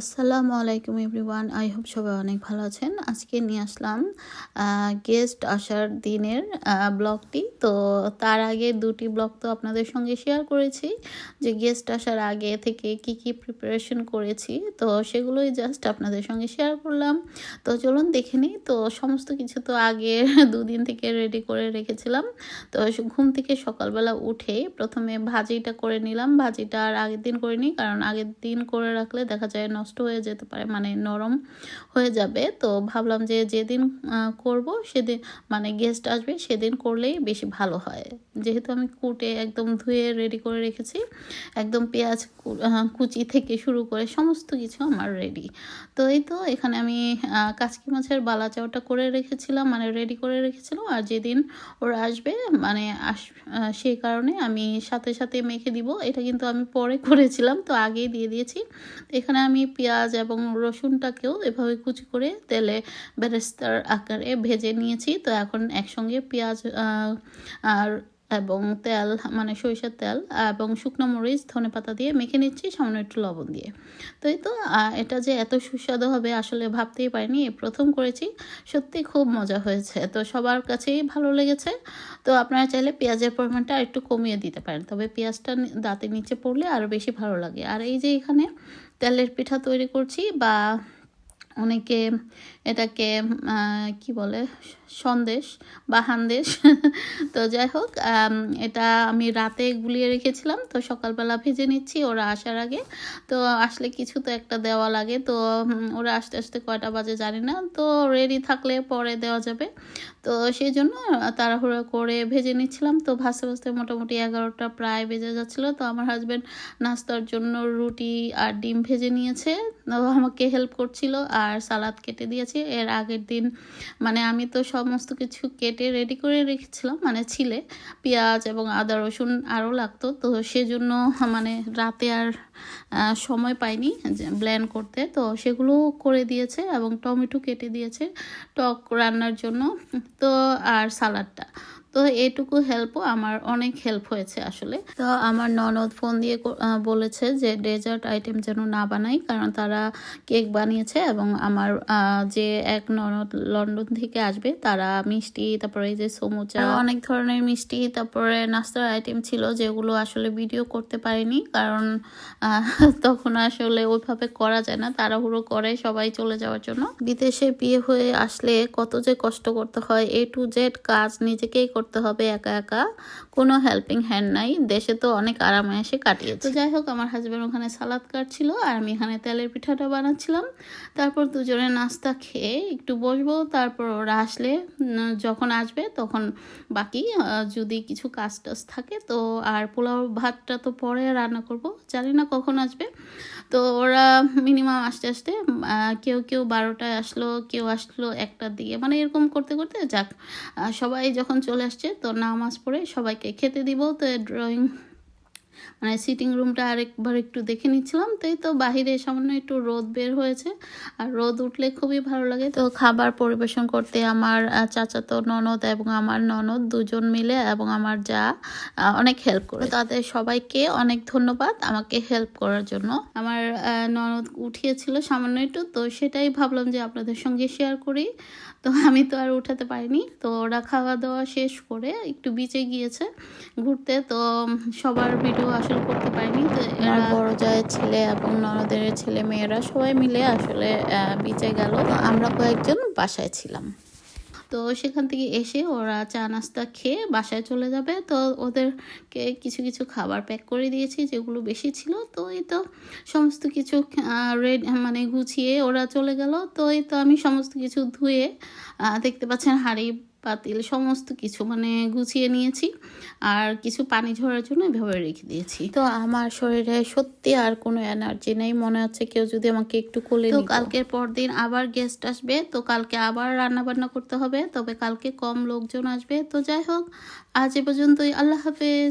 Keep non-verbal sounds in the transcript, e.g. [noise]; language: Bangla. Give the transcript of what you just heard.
আসসালামু আলাইকুম এভরিওয়ান, আই হোপ সবাই অনেক ভালো আছেন। আজকে নিয়ে আসলাম গেস্ট আসার দিনের ব্লগটি। তো তার আগে দুটি ব্লগ তো আপনাদের সঙ্গে শেয়ার করেছি, যে গেস্ট আসার আগে থেকে কি কি প্রিপারেশন করেছি। তো সেগুলোই জাস্ট আপনাদের সঙ্গে শেয়ার করলাম। তো চলুন দেখে নিই। তো সমস্ত কিছু তো আগে [laughs] দুদিন থেকে রেডি করে রেখেছিলাম। তো ঘুম থেকে সকালবেলা উঠে প্রথমে ভাজিটা করে নিলাম। ভাজিটা আর আগের দিন করিনি, কারণ আগের দিন করে রাখলে দেখা যায় নষ্ট হয়ে যেতে পারে মানে নরম হয়ে যাবে। তো ভাবলাম যে যেদিন করব সেদিন মানে গেস্ট আসবে সেদিন করলেই বেশি ভালো হয়। যেহেতু আমি কুটে একদম ধুয়ে রেডি করে রেখেছি, একদম পেঁয়াজ কুচি থেকে শুরু করে সমস্ত কিছু আমার রেডি তো এই তো এখানে আমি কাচকি মাছের বালা চাওটা করে রেখেছিলাম মানে রেডি করে রেখেছিলাম। আর যেদিন ওরা আসবে মানে আস সেই কারণে আমি সাথে সাথে মেখে দিব। এটা কিন্তু আমি পরে করেছিলাম, তো আগেই দিয়ে দিয়েছি। এখানে আমি পেঁয়াজ এবং রসুনটাকেও এভাবে কুচি করে তেলে বেরেস্তার আকারে ভেজে নিয়েছি। তো এখন একসঙ্গে পেঁয়াজ আর এবং তেল মানে সরিষার তেল এবং শুকনো মরিচ, ধনে পাতা দিয়ে মেখে নিচ্ছি, সামান্য একটু লবণ দিয়ে। তো এই তো এটা যে এত সুস্বাদু হবে আসলে ভাবতেই পারিনি। প্রথম করেছি, সত্যি খুব মজা হয়েছে। তো সবার কাছেই ভালো লেগেছে। তো আপনারা চাইলে পেঁয়াজের পরিমাণটা একটু কমিয়ে দিতে পারেন। তবে পেঁয়াজটা দাঁতের নিচে পড়লে আরও বেশি ভালো লাগে। আর এই যে এখানে তেলের পিঠা তৈরি করছি বা অনেকে এটাকে কি বলে, সন্দেশ বা হান্দেশ [laughs] তো যাই হোক এটা আমি রাতে গুলিয়ে রেখেছিলাম, তো সকালবেলা ভেজে নিচ্ছি, ওরা আসার আগে। তো আসলে কিছু তো একটা দেওয়া লাগে, তো ওরা আসতে আসতে কয়টা বাজে জানি না, তো রেডি থাকলে পরে দেওয়া যাবে। তো সেই জন্য তাড়াহুড়ো করে ভেজে নিচ্ছিলাম, তো ভাসতে ভাসতে মোটামুটি এগারোটা প্রায় বেজে যাচ্ছিল। তো আমার হাজব্যান্ড নাস্তার জন্য রুটি আর ডিম ভেজে নিয়েছে আমাকে হেল্প করছিল আর সালাদ কেটে দিয়েছে। এর আগের দিন মানে আমি তো সমস্ত কিছু কেটে রেডি করে রেখেছিলাম মানে ছিলে পেঁয়াজ এবং আদা রসুন আরও লাগতো। তো সেজন্য মানে রাতে আর সময় পাইনি ব্ল্যান্ড করতে। তো সেগুলো করে দিয়েছে এবং টমেটো কেটে দিয়েছে টক রান্নার জন্য। তো আর সালাডটা তো এটুকু হেল্পও আমার অনেক হেল্প হয়েছে আসলে। তো আমার ননদ ফোন দিয়ে বলেছে যে ডেজার্ট আইটেম যেন না বানাই কারণ তারা কেক বানিয়েছে এবং আমার যে এক ননদ লন্ডন থেকে আসবে তারা মিষ্টি তারপরে এই যে সমুচা অনেক ধরনের মিষ্টি তারপরে নাস্তার আইটেম ছিল যেগুলো আসলে ভিডিও করতে পারিনি কারণ [laughs] তখন আসলে ওইভাবে করা যায় না তাড়াহুড়ো করে সবাই চলে যাওয়ার জন্য। বিদেশে বিয়ে হয়ে আসলে কত যে কষ্ট করতে হয় এ টু জেড কাজ নিজেকেই করতে করতে হবে একা একা। কোনো হেল্পিং হ্যান্ড নাই। দেশে তো অনেক আরামে এসে কাটিয়ে তো যাই হোক, আমার হাজব্যান্ড ওখানে সালাদ কাটছিল, আর আমি এখানে তেলের পিঠাটা বানাচ্ছিলাম। তারপর দুজনে নাস্তা খেয়ে একটু বসবো। তারপর ওরা আসলে যখন আসবে তখন বাকি যদি কিছু কাজ টাজ থাকে তো আর পোলাও ভাতটা তো পরে রান্না করব। জানি না কখন আসবে। তো ওরা মিনিমাম আসতে আসতে কেউ কেউ বারোটায় আসলো, কেউ আসলো একটার দিকে। মানে এরকম করতে করতে যাক সবাই যখন চলে আসছে তো নামাজ পড়ে সবাইকে খেতে দিব। তো ড্রয়িং মানে সিটিং রুমটা আরেকবার একটু দেখে নিচ্ছিলাম। তাই তো বাহিরে সামান্য একটু রোদ বের হয়েছে, আর রোদ উঠলে খুবই ভালো লাগে। তো খাবার পরিবেশন করতে আমার চাচাতো, ননদ এবং আমার ননদ দুজন মিলে এবং আমার যা অনেক হেল্প করে। তাদের সবাইকে অনেক ধন্যবাদ আমাকে হেল্প করার জন্য। আমার ননদ উঠিয়েছিল সামান্য একটু, তো সেটাই ভাবলাম যে আপনাদের সঙ্গে শেয়ার করি। তো আমি তো আর উঠাতে পারিনি। তো ওরা খাওয়া দাওয়া শেষ করে একটু বিচে গিয়েছে ঘুরতে। তো সবার ভিডিও আসলে করতে পারিনি। তো এরা বড় জায়ের ছেলে এবং ননদের ছেলে মেয়েরা সবাই মিলে আসলে বিচে গেল। আমরা কয়েকজন বাসায় ছিলাম। তো সেখান থেকে এসে ওরা চা নাস্তা খেয়ে বাসায় চলে যাবে। তো ওদেরকে কিছু কিছু খাবার প্যাক করে দিয়েছি, যেগুলো বেশি ছিল। তো এই তো সমস্ত কিছু রেড মানে গুছিয়ে ওরা চলে গেল। তো এই তো আমি সমস্ত কিছু ধুয়ে দেখতে পাচ্ছেন হাঁড়ি পাতিল সমস্ত কিছু মানে গুছিয়ে নিয়েছি আর কিছু পানি ঝরার জন্য এভাবে রেখে দিয়েছি। তো আমার শরীরে সত্যি আর কোনো এনার্জি নেই মনে হচ্ছে কেউ যদি আমাকে একটু কোলে তো কালকের পর দিন আবার গেস্ট আসবে তো কালকে আবার রান্না বান্না করতে হবে তবে কালকে কম লোকজন আসবে। তো যাই হোক আজ এ পর্যন্তই আল্লাহ হাফেজ।